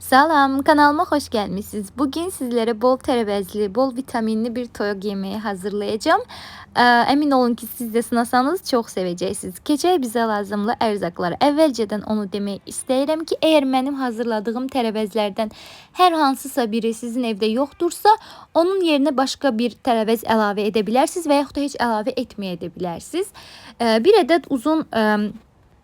Salam, kanalıma hoş gelmişsiniz. Bugün sizlere bol terebezli, bol vitaminli bir toyog yemeği hazırlayacağım. Emin olun ki siz de sınasanız çok seveceksiniz. Keçək bizə lazımlı ərzaqları. Əvvəlcədən onu demək istəyirəm ki, əgər mənim hazırladığım tərəvəzlərdən hər hansısa biri sizin evdə yoxdursa, onun yerinə başqa bir tərəvəz əlavə edə bilərsiniz və yaxud da heç bir ədəd uzun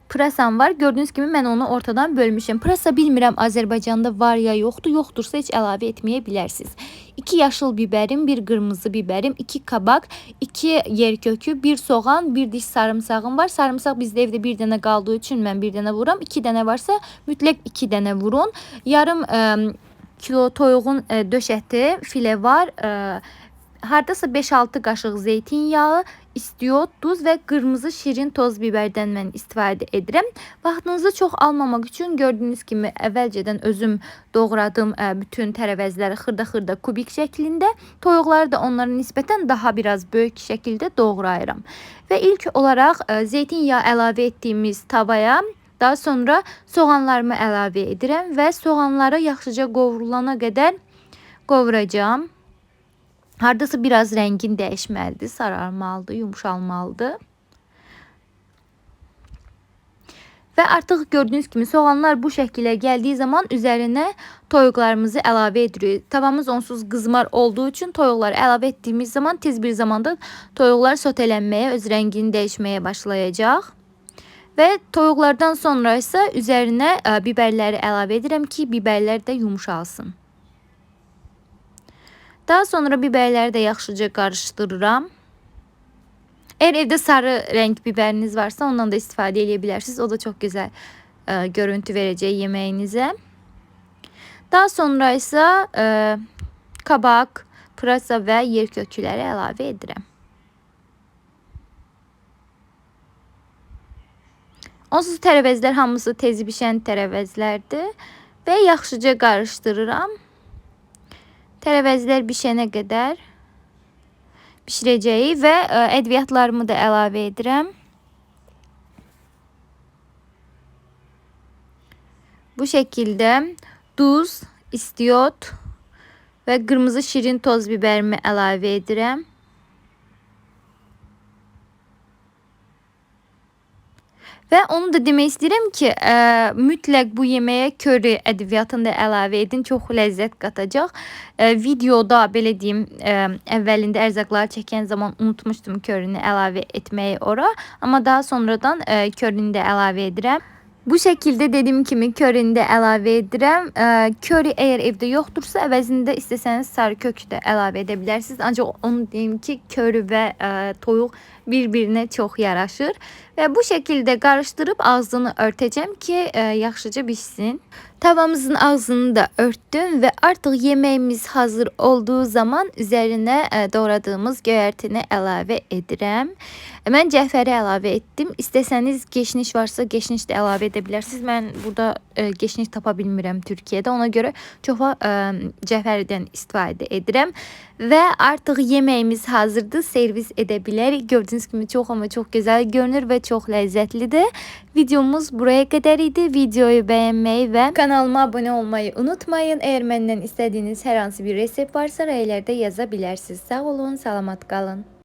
pırasam var. Gördüğünüz gibi ben onu ortadan bölmüşüm. Pırasa bilmirəm Azərbaycanda var ya yoxdur. Yoxdursa heç əlavə etməyə bilərsiniz. 2 yaşıl biberim, bir kırmızı biberim, 2 kabak, 2 yer kökü, 1 soğan, 1 diş sarımsağım var. Sarımsaq bizdə evdə bir dənə qaldığı üçün mən bir dənə vuram. 2 dənə varsa mütləq 2 dənə vurun. Yarım ə, kilo toyuğun ə, döş əti, file var. Ə, hardasa 5-6 qaşıq zeytinyağı, istiyot, duz və qırmızı şirin toz biberdən mən istifadə edirəm. Vaxtınızı çox almamaq üçün gördüyünüz kimi əvvəlcədən özüm doğradım ə, bütün tərəvəzləri xırda-xırda kubik şəklində. Toyuqları da onlara nisbətən daha biraz böyük şəkildə doğrayıram. Və ilk olaraq zeytinyağı əlavə etdiyimiz tavaya daha sonra soğanlarımı əlavə edirəm və soğanları yaxşıca qovrulana qədər qovuracağam. Hardasa biraz rengin değişməlidir, sararmalıdır, yumuşalmalıdır. Ve artık gördüğünüz gibi soğanlar bu şekilde geldiği zaman üzerine toyuqlarımızı əlavə edirik. Tavamız onsuz qızmar olduğu için toyuqları əlavə ettiğimiz zaman tez bir zamanda toyuqlar sotelənməyə, öz rengini değişmeye başlayacak. Ve toyuqlardan sonra ise üzerine e, biberləri əlavə edirəm ki, biberlər də yumuşalsın. Daha sonra biberleri de yaxşıca karıştırıram. Eğer evde sarı renk biberiniz varsa ondan da istifade edebilirsiniz. O da çok güzel e, görüntü vereceği yemeğinize. Daha sonra ise e, kabak, pırasa ve yer köküləri əlavə edirəm. Onsuz tərəvəzlər hamısı tezi bişən tərəvəzlərdir və yaxşıca qarışdırıram. Tərəvəzlər bişənə qədər bişirəcəyi və ədviyyatlarımı e, da əlavə edirəm. Bu şəkildə duz, istiyot və qırmızı şirin toz biberimi əlavə edirəm. Ve onu da demək istəyirəm ki, ə, e, mütləq bu yeməyə köri ədviyyatını da əlavə edin. Çox ləzzət qatacaq. Ə, e, videoda belə deyim, ə, e, əvvəlində ərzaqları çəkən zaman unutmuşdum körini əlavə etməyi ora, amma daha sonradan ə, körini də əlavə edirəm. Bu şekilde dediğim kimi körini də əlavə edirəm. Köri əgər evdə yoxdursa, əvəzində istəsəniz sarı kök də əlavə edə bilərsiniz. Ancaq onu deyim ki, köri və ə, toyuq bir-birinə çox yaraşır. Və bu şəkildə qarışdırıb ağzını örtəcəm ki, ə, yaxşıca bişsin. Tavamızın ağzını da örttüm ve artık yemeğimiz hazır olduğu zaman üzerine e, doğradığımız göyərtini əlavə edirəm. Mən cəfəri əlavə etdim. İstəsəniz geçniş varsa geçniş də əlavə edə bilərsiniz. Mən burada e, geçniş tapa bilmirəm Türkiyədə. Ona görə çoxa e, cəfərdən istifadə edirəm. Və artıq yeməyimiz hazırdır. Servis edə bilərik. Gördüyünüz kimi çox ama çox gözəl görünür və çox ləzzətlidir. Videomuz buraya kadar idi. Videoyu beğenmeyi ve kanalıma abone olmayı unutmayın. Eğer benden istediğiniz her hansı bir resept varsa rəylərdə yazabilirsiniz. Sağ olun, salamat qalın.